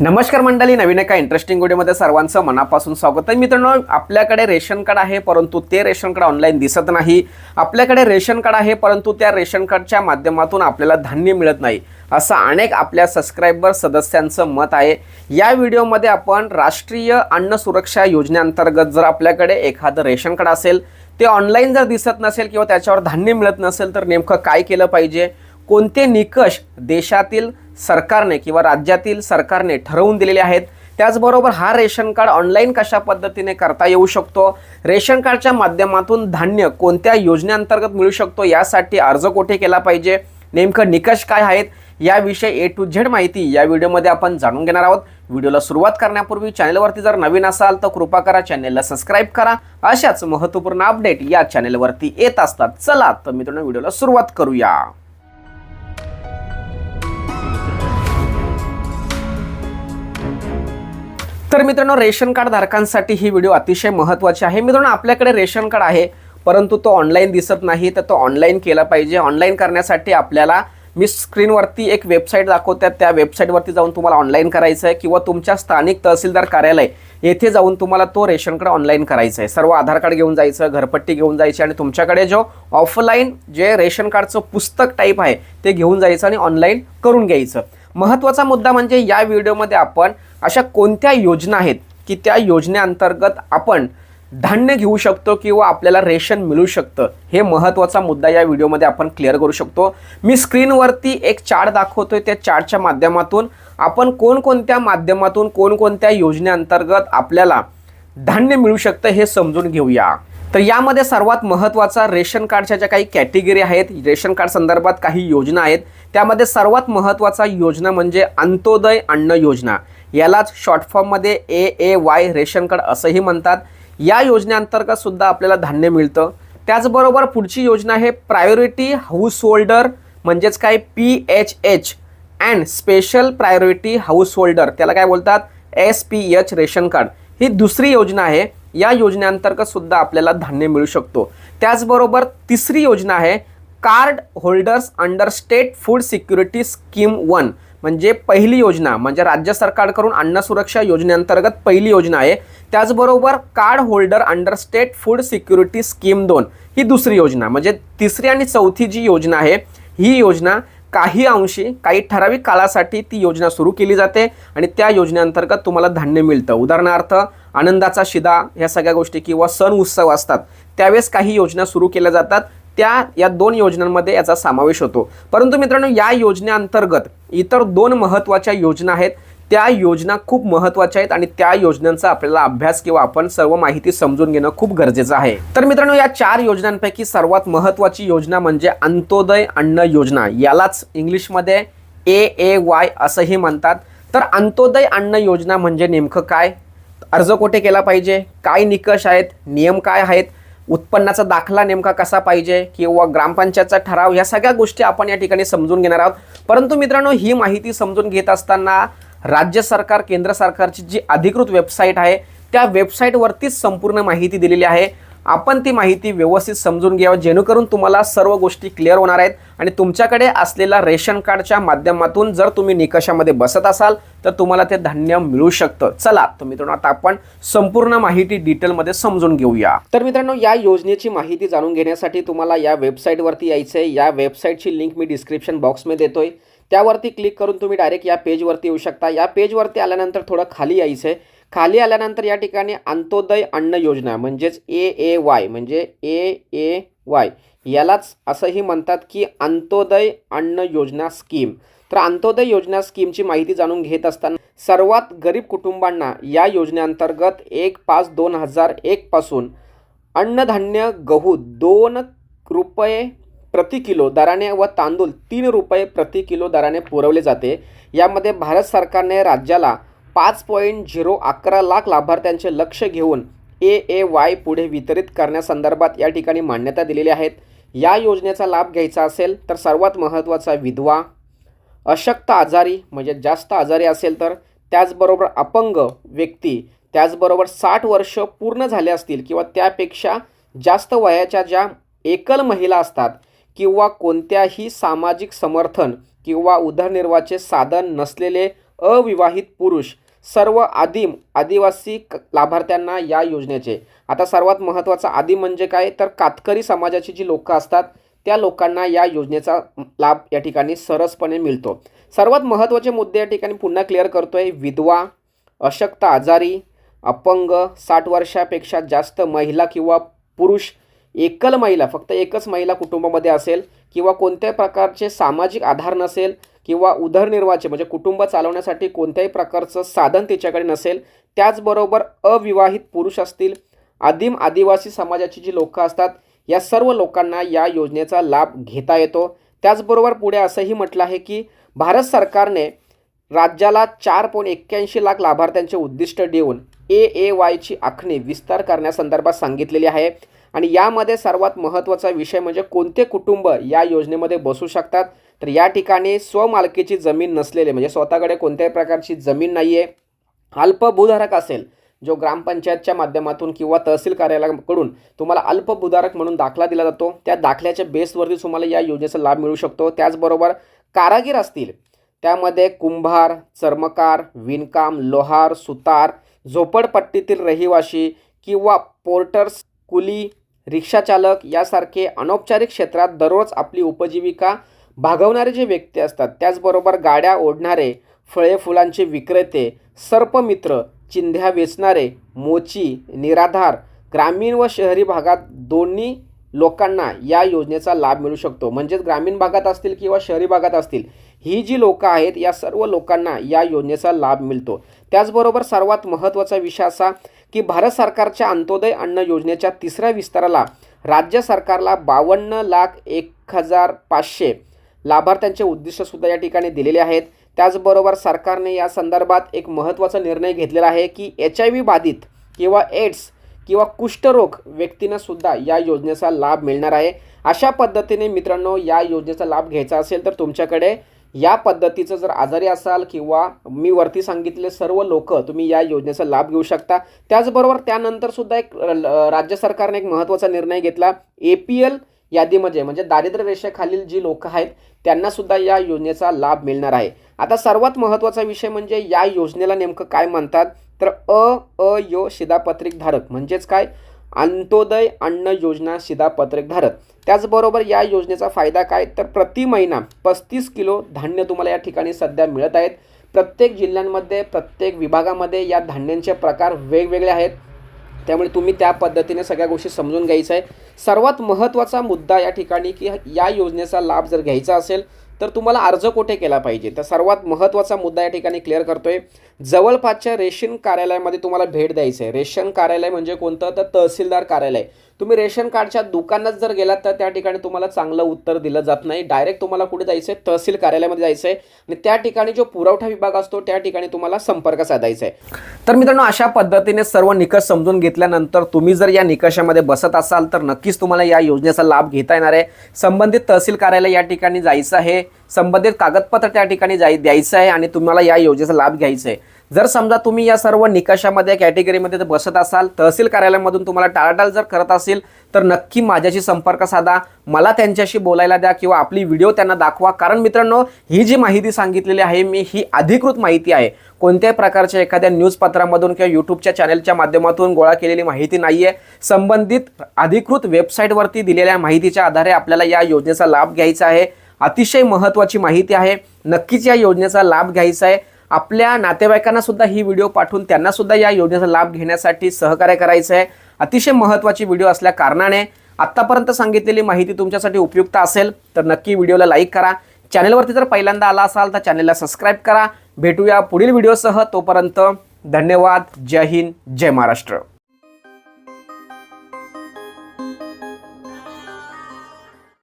नमस्कार मंडळी नवीन एका इंटरेस्टिंग व्हिडिओमध्ये सर्वांचं मनापासून स्वागत आहे. मित्रांनो आपल्याकडे रेशन कार्ड आहे परंतु ते रेशन कार्ड ऑनलाईन दिसत नाही. आपल्याकडे रेशन कार्ड आहे परंतु त्या रेशन कार्डच्या माध्यमातून आपल्याला धान्य मिळत नाही. असं अनेक आपल्या सबस्क्रायबर सदस्यांचं मत आहे. या व्हिडिओमध्ये आपण राष्ट्रीय अन्न सुरक्षा योजनेअंतर्गत जर आपल्याकडे एखादं रेशन कार्ड असेल ते ऑनलाईन जर दिसत नसेल किंवा त्याच्यावर धान्य मिळत नसेल तर नेमकं काय केलं पाहिजे? कोणते निकष देशातील सरकारने किंवा राज्यातील सरकारने ठरवून दिलेले आहेत. त्याचबरोबर हा रेशन कार्ड ऑनलाईन कशा पद्धतीने करता येऊ शकतो? रेशन कार्डच्या माध्यमातून धान्य कोणत्या योजनेअंतर्गत मिळू शकतो? यासाठी अर्ज कोठे केला पाहिजे? नेमकं निकष काय आहेत? याविषयी ए टू झेड माहिती या व्हिडिओमध्ये आपण जाणून घेणार आहोत. व्हिडिओला सुरुवात करण्यापूर्वी चॅनलवरती जर नवीन असाल तर कृपा करा चॅनलला सबस्क्राईब करा. अशाच महत्त्वपूर्ण अपडेट या चॅनलवरती येत असतात. चला तर मित्रांनो व्हिडिओला सुरुवात करूया. तर मित्रांनो रेशन कार्ड धारकांसाठी ही व्हिडिओ अतिशय महत्त्वाची आहे. मित्रांनो आपल्याकडे रेशन कार्ड आहे परंतु तो ऑनलाईन दिसत नाही तर तो ऑनलाईन केला पाहिजे. ऑनलाईन करण्यासाठी आपल्याला मी स्क्रीनवरती एक वेबसाईट दाखवत्यात त्या वेबसाईटवरती जाऊन तुम्हाला ऑनलाईन करायचं आहे किंवा तुमच्या स्थानिक तहसीलदार कार्यालय येथे जाऊन तुम्हाला तो रेशन कार्ड ऑनलाईन करायचं आहे. सर्व आधार कार्ड घेऊन जायचं घरपट्टी घेऊन जायची आणि तुमच्याकडे जो ऑफलाईन जे रेशन कार्डचं पुस्तक टाईप आहे ते घेऊन जायचं आणि ऑनलाईन करून घ्यायचं. महत्त्वाचा मुद्दा म्हणजे या व्हिडिओमध्ये आपण अशा कोणत्या योजना आहेत की त्या योजनेअंतर्गत आपण धान्य घेऊ शकतो किंवा आपल्याला रेशन मिळू शकतं? हे महत्त्वाचा मुद्दा या व्हिडिओमध्ये आपण क्लिअर करू शकतो. मी स्क्रीनवरती एक चार्ट दाखवतोय. त्या चार्टच्या माध्यमातून आपण कोणकोणत्या माध्यमातून कोणकोणत्या योजनेअंतर्गत आपल्याला धान्य मिळू शकतं हे समजून घेऊया. तर यामध्ये सर्वात महत्त्वाचा रेशन कार्डच्या ज्या काही कॅटेगरी आहेत रेशन कार्ड संदर्भात काही योजना आहेत त्यामध्ये सर्वात महत्त्वाचा योजना म्हणजे अंत्योदय अन्न योजना. यालाच शॉर्ट फॉर्ममध्ये A A Y ration card असंही म्हणतात. या योजनेअंतर्गत सुद्धा आपल्याला धान्य मिळतं. त्याचबरोबर पुढची योजना आहे प्रायोरिटी हाऊस होल्डर म्हणजेच काय P H H and special priority house holder त्याला काय बोलतात? S P H ration card. ही दुसरी योजना आहे. या योजनेअंतर्गत सुद्धा आपल्याला धान्य मिळू शकतो. त्याचबरोबर तिसरी योजना आहे card holders under state food security scheme one. म्हणजे पहिली योजना म्हणजे राज्य सरकारकडून अन्न सुरक्षा योजनेअंतर्गत पहिली योजना आहे. त्याचबरोबर card holder under state food security scheme दोन ही दुसरी योजना. म्हणजे तिसरी आणि चौथी जी योजना आहे ही योजना काही अंशी काही ठराविक काळासाठी ती योजना सुरू केली जाते आणि त्या योजनेअंतर्गत तुम्हाला धान्य मिळतं. उदाहरणार्थ आनंदाचा शिदा ह्या सगळ्या गोष्टी किंवा सण उत्सव असतात त्यावेळेस काही योजना सुरू केल्या जातात. त्या या दोन योजनांमध्ये याचा समावेश होतो. परंतु मित्रांनो या योजनेअंतर्गत इतर दोन महत्त्वाच्या योजना आहेत. त्या योजना खूप महत्त्वाच्या आहेत आणि त्या योजनांचा आपल्याला अभ्यास किंवा आपण सर्व माहिती समजून घेणं खूप गरजेचं आहे. तर मित्रांनो या चार योजनांपैकी सर्वात महत्त्वाची योजना म्हणजे अंत्योदय अन्न योजना. यालाच इंग्लिशमध्ये ए ए वाय असंही म्हणतात. तर अंत्योदय अन्न योजना म्हणजे नेमकं काय? अर्ज कोठे केला पाहिजे? काय निकष आहेत? नियम काय आहेत? उत्पन्नाचा दाखला नेमका कसा पाहिजे? किंवा ग्रामपंचायतचा ठराव ह्या सगळ्या गोष्टी आपण या ठिकाणी समजून घेणार आहोत. परंतु मित्रांनो ही माहिती समजून घेत असताना राज्य सरकार केंद्र सरकारची जी अधिकृत वेबसाईट आहे त्या वेबसाईटवरतीच संपूर्ण माहिती दिलेली आहे. आपण ती माहिती व्यवस्थित समजून घ्यावं. जेणेकरून तुम्हाला सर्व गोष्टी क्लिअर होणार आहेत. आणि तुमच्याकडे असलेला रेशन कार्डच्या माध्यमातून जर तुम्ही निकषामध्ये बसत असाल तर तुम्हाला ते धान्य मिळू शकतं. चला तर मित्रांनो आता आपण संपूर्ण माहिती डिटेलमध्ये समजून घेऊया. तर मित्रांनो या योजनेची माहिती जाणून घेण्यासाठी तुम्हाला या वेबसाईटवरती यायचं आहे या वेबसाईटची लिंक मी डिस्क्रिप्शन बॉक्समध्ये देतोय. त्यावरती क्लिक करून तुम्ही डायरेक्ट या पेजवरती येऊ शकता. या पेजवरती आल्यानंतर थोडं खाली यायचं आहे खाली आल्यानंतर या ठिकाणी अंत्योदय अन्न योजना म्हणजेच ए ए वाय म्हणजे ए ए वाय यालाच असंही म्हणतात की अंत्योदय अन्न योजना स्कीम तर अंत्योदय योजना स्कीमची माहिती जाणून घेत असताना सर्वात गरीब कुटुंबांना या योजनेअंतर्गत एक पाच दोन हजार एकपासून अन्नधान्य गहू दोन रुपये प्रति किलो दराने व तांदूळ तीन रुपये प्रति किलो दराने पुरवले जाते. यामध्ये भारत सरकारने राज्याला पाच पॉईंट झिरो अकरा लाख लाभार्थ्यांचे लक्ष घेऊन ए ए वाय पुढे वितरित करण्यासंदर्भात या ठिकाणी मान्यता दिलेल्या आहेत. या योजनेचा लाभ घ्यायचा असेल तर सर्वात महत्त्वाचा विधवा अशक्त आजारी म्हणजे जास्त आजारी असेल तर त्याचबरोबर अपंग व्यक्ती त्याचबरोबर साठ वर्ष पूर्ण झाले असतील किंवा त्यापेक्षा जास्त वयाच्या ज्या एकल महिला असतात किंवा कोणत्याही सामाजिक समर्थन किंवा उदरनिर्वाहाचे साधन नसलेले अविवाहित पुरुष सर्व आदिम आदिवासी क- लाभार्थ्यांना या योजनेचे. आता सर्वात महत्त्वाचा आदिम म्हणजे काय? तर कातकरी समाजाची जी लोकं असतात त्या लोकांना या योजनेचा लाभ या ठिकाणी सरसपणे मिळतो. सर्वात महत्त्वाचे मुद्दे या ठिकाणी पुन्हा क्लिअर करतोय. विधवा अशक्त आजारी अपंग साठ वर्षापेक्षा जास्त महिला किंवा पुरुष एकल महिला फक्त एकच महिला कुटुंबामध्ये असेल किंवा कोणत्या प्रकारचे सामाजिक आधार नसेल किंवा उदरनिर्वाहाचे म्हणजे कुटुंब चालवण्यासाठी कोणत्याही प्रकारचं साधन तिच्याकडे नसेल त्याचबरोबर अविवाहित पुरुष असतील आदिम आदिवासी समाजाची जी लोकं असतात या सर्व लोकांना या योजनेचा लाभ घेता येतो. त्याचबरोबर पुढे असंही म्हटलं आहे की भारत सरकारने राज्याला चार पॉईंट एक्क्याऐंशी लाख लाभार्थ्यांचे उद्दिष्ट देऊन ए ए वायची आखणी विस्तार करण्यासंदर्भात सांगितलेली आहे. आणि यामध्ये सर्वात महत्त्वाचा विषय म्हणजे कोणते कुटुंब या योजनेमध्ये बसू शकतात? तर या ठिकाणी स्वमालकीची जमीन नसलेले म्हणजे स्वतःकडे कोणत्याही प्रकारची जमीन नाही आहे अल्पभूधारक असेल जो ग्रामपंचायतच्या माध्यमातून किंवा तहसील कार्यालयाकडून तुम्हाला अल्पभूधारक म्हणून दाखला दिला जातो त्या दाखल्याच्या बेसवरती तुम्हाला या योजनेचा लाभ मिळू शकतो. त्याचबरोबर कारागीर असतील त्यामध्ये कुंभार चर्मकार विणकाम लोहार सुतार झोपडपट्टीतील रहिवाशी किंवा पोर्टर्स कुली रिक्षाचालक यासारखे अनौपचारिक क्षेत्रात दररोज आपली उपजीविका भागवणारे जे व्यक्ती असतात त्याचबरोबर गाड्या ओढणारे फळे फुलांचे विक्रेते सर्पमित्र चिंध्या वेचणारे मोची निराधार ग्रामीण व शहरी भागात दोन्ही लोकांना या योजनेचा लाभ मिळू शकतो. म्हणजेच ग्रामीण भागात असतील किंवा शहरी भागात असतील ही जी लोकं आहेत या सर्व लोकांना या योजनेचा लाभ मिळतो. त्याचबरोबर सर्वात महत्त्वाचा विषय असा की भारत सरकारच्या अंत्योदय अन्न योजनेच्या तिसऱ्या विस्ताराला राज्य सरकारला बावन्न लाख एक हजार पाचशे लाभार्थ्यांचे उद्दिष्टसुद्धा या ठिकाणी दिलेले आहेत. त्याचबरोबर सरकारने या संदर्भात एक महत्त्वाचा निर्णय घेतलेला आहे की एच आय व्ही बाधित किंवा एड्स किंवा कुष्ठरोग व्यक्तींना सुद्धा या योजनेचा लाभ मिळणार आहे. अशा पद्धतीने मित्रांनो या योजनेचा लाभ घ्यायचा असेल तर तुमच्याकडे या पद्धतीचं जर आजारी असाल किंवा मी वरती सांगितले सर्व लोक तुम्ही या योजनेचा लाभ घेऊ शकता. त्याचबरोबर त्यानंतर सुद्धा एक ल- राज्य सरकारने एक महत्त्वाचा निर्णय घेतला. ए पी एल यादीमध्ये म्हणजे दारिद्र्य रेषेखालील जी लोक आहेत त्यांना सुद्धा या योजनेचा लाभ मिळणार आहे. आता सर्वात महत्त्वाचा विषय म्हणजे या योजनेला नेमकं काय म्हणतात? तर अ अ यो शिधापत्रिक धारक म्हणजेच काय? अंत्योदय अन्न योजना शिधापत्रक धारक. त्याचबरोबर या योजनेचा फायदा काय? तर प्रति महिना पस्तीस किलो धान्य तुम्हाला या ठिकाणी सध्या मिळत आहेत. प्रत्येक जिल्ह्यांमध्ये प्रत्येक विभागामध्ये या धान्यांचे प्रकार वेगवेगळे आहेत. त्यामुळे तुम्ही त्या पद्धतीने सगळ्या गोष्टी समजून घ्यायचं आहे. सर्वात महत्त्वाचा मुद्दा या ठिकाणी की या योजनेचा लाभ जर घ्यायचा असेल तर तुम्हाला अर्ज कुठे केला पाहिजे? तर सर्वात महत्त्वाचा मुद्दा या ठिकाणी क्लिअर करतोय. जवळपासच्या रेशन कार्यालयामध्ये तुम्हाला भेट द्यायचं आहे रेशन कार्यालय म्हणजे कोणतं? तर तहसीलदार कार्यालय. तुम्ही रेशन कार्डच्या दुकानात जर गेलात तर त्या ठिकाणी तुम्हाला चांगलं उत्तर दिलं जात नाही. डायरेक्ट तुम्हाला कुठे जायचं आहे तहसील कार्यालयामध्ये जायचं आहे आणि त्या ठिकाणी जो पुरवठा विभाग असतो त्या ठिकाणी तुम्हाला संपर्क साधायचा आहे तर मित्रांनो अशा पद्धतीने सर्व निकष समजून घेतल्यानंतर तुम्ही जर या निकषामध्ये बसत असाल तर नक्कीच तुम्हाला या योजनेचा लाभ घेता येणार आहे. संबंधित तहसील कार्यालय या ठिकाणी जायचं आहे. संबंधित कागदपत्र त्या ठिकाणी जाय द्यायचं आहे आणि तुम्हाला या योजनेचा लाभ घ्यायचा आहे जर समजा तुम्ही या सर्व निकषामध्ये कॅटेगरीमध्ये जर बसत असाल तहसील कार्यालयामधून तुम्हाला टाळाटाळ जर करत असेल तर नक्की माझ्याशी संपर्क साधा. मला त्यांच्याशी बोलायला द्या किंवा आपली व्हिडिओ त्यांना दाखवा. कारण मित्रांनो ही जी माहिती सांगितलेली आहे मी ही अधिकृत माहिती आहे. कोणत्याही प्रकारच्या एखाद्या न्यूजपत्रामधून किंवा यूट्यूबच्या चॅनलच्या माध्यमातून गोळा केलेली माहिती नाही आहे संबंधित अधिकृत वेबसाईटवरती दिलेल्या माहितीच्या आधारे आपल्याला या योजनेचा लाभ घ्यायचा आहे. अतिशय महत्त्वाची माहिती आहे. नक्कीच या योजनेचा लाभ घ्यायचा आहे. आपल्या नातेवाईकांना सुद्धा ही व्हिडिओ पाठवून त्यांना सुद्धा या योजनेचा लाभ घेण्यासाठी सहकार्य करायचं आहे. अतिशय महत्त्वाची व्हिडिओ असल्या कारणाने आत्तापर्यंत सांगितलेली माहिती तुमच्यासाठी उपयुक्त असेल तर नक्की व्हिडिओला लाईक करा. चॅनलवरती जर पहिल्यांदा आला असाल तर चॅनलला सबस्क्राईब करा. भेटूया पुढील व्हिडिओसह. तोपर्यंत धन्यवाद. जय हिंद. जय महाराष्ट्र.